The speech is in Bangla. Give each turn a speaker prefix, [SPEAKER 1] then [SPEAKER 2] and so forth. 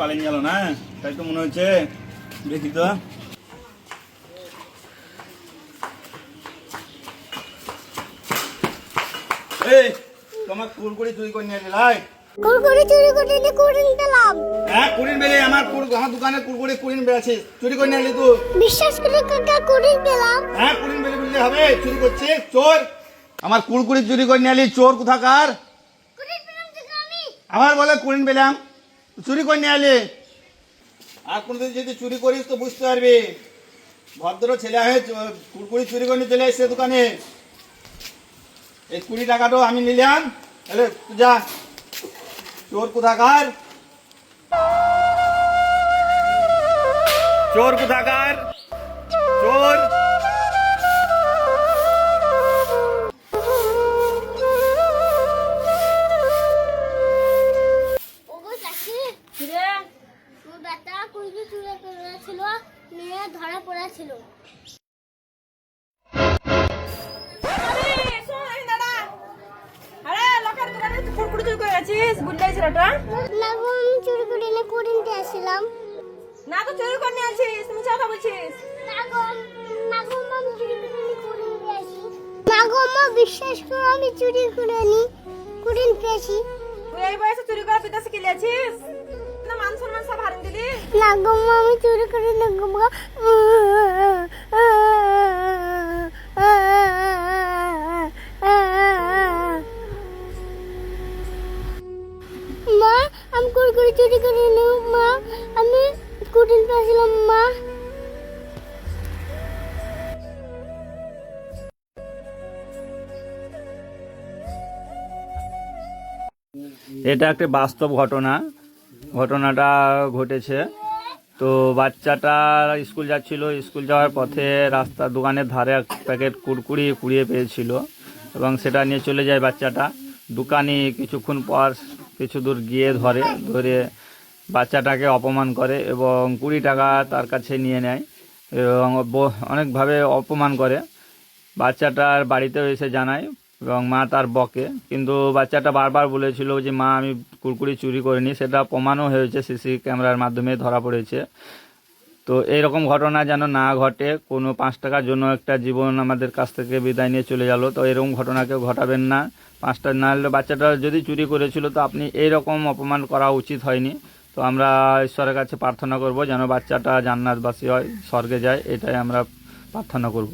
[SPEAKER 1] পালিয়ে গেল না তাই তো মনে হচ্ছে। দেখি তো। এই তোমার কুরকুরি চুরি করে নিয়ে এলাই
[SPEAKER 2] কুরকুরি চুরি করে এনে কুড়িন পেলাম।
[SPEAKER 1] হ্যাঁ কুড়িন বেলে আমার কুর আমার দোকানে কুরকুরি বেড়েছিস চুরি করে নিয়ে এলি তুই।
[SPEAKER 2] বিশ্বাস করে কাকা কুড়িন পেলাম।
[SPEAKER 1] হ্যাঁ হবে চুরি করছিস চোর। আমার কুরকুরি চুরি করে নিয়ে এলি চোর কোথাকার? আমার বলে কুড়িন পেলাম। চুরি করে নিয়ে আলে। আর কোনদিন যদি চুরি করিস তো বুঝতে পারবি। ভদ্র ছেলে হয়ে কুড়কুড়ি কুরকুরি চুরি করে নিয়ে চলে এসছে দোকানে। এই কুড়ি টাকাটাও আমি নিলাম। তাহলে তুই যা। চোর কোথাকার? চোর কোথাকার?
[SPEAKER 2] কুড়ি চুরি করেছিল নিয়ে ধরা পড়েছিল। না
[SPEAKER 3] তো চুরি করে নিয়ে আছিস তুমি কথা বলছিস
[SPEAKER 2] না গো না গো আমি চুরি করে মা বিশ্বাস করো আমি চুরি করে নি কুড়িন পেয়েছি
[SPEAKER 3] তুই এই বয়সে চুরি করে পিতা শিখে না
[SPEAKER 2] মা, আমি চুরি করে নি মা। মা আমি কুরকুরি চুরি করে নি মা। আমি কুড়িন পেয়েছিলাম মা।
[SPEAKER 1] এটা একটা বাস্তব ঘটনা। ঘটনাটা ঘটেছে। তো বাচ্চাটা স্কুল যাচ্ছিল, স্কুল যাওয়ার পথে রাস্তার দোকানের ধারে এক প্যাকেট কুড়কুড়ি কুড়িয়ে পেয়েছিল এবং সেটা নিয়ে চলে যায় বাচ্চাটা। দোকানি কিছুক্ষণ পর কিছু দূর গিয়ে ধরে ধরে বাচ্চাটাকে অপমান করে এবং কুড়ি টাকা তার কাছে নিয়ে নেয় এবং অনেকভাবে অপমান করে। বাচ্চাটার বাড়িতেও এসে জানায় এবং মা তার বকে। কিন্তু বাচ্চাটা বারবার বলেছিল যে, মা, আমি কুরকুরি চুরি করিনি। সেটা প্রমাণও হয়েছে, সিসি ক্যামেরার মাধ্যমে ধরা পড়েছে। তো এইরকম ঘটনা যেন না ঘটে, কোনো পাঁচ টাকার জন্য একটা জীবন আমাদের কাছ থেকে বিদায় নিয়ে চলে গেল। তো এরকম ঘটনা কেউ ঘটাবেন না পাঁচটা না হলে বাচ্চাটা যদি চুরি করেছিল, তো আপনি এইরকম অপমান করা উচিত হয়নি। তো আমরা ঈশ্বরের কাছে প্রার্থনা করব যেন বাচ্চাটা জান্নাতবাসী হয়, স্বর্গে যায়, এটাই আমরা প্রার্থনা করব।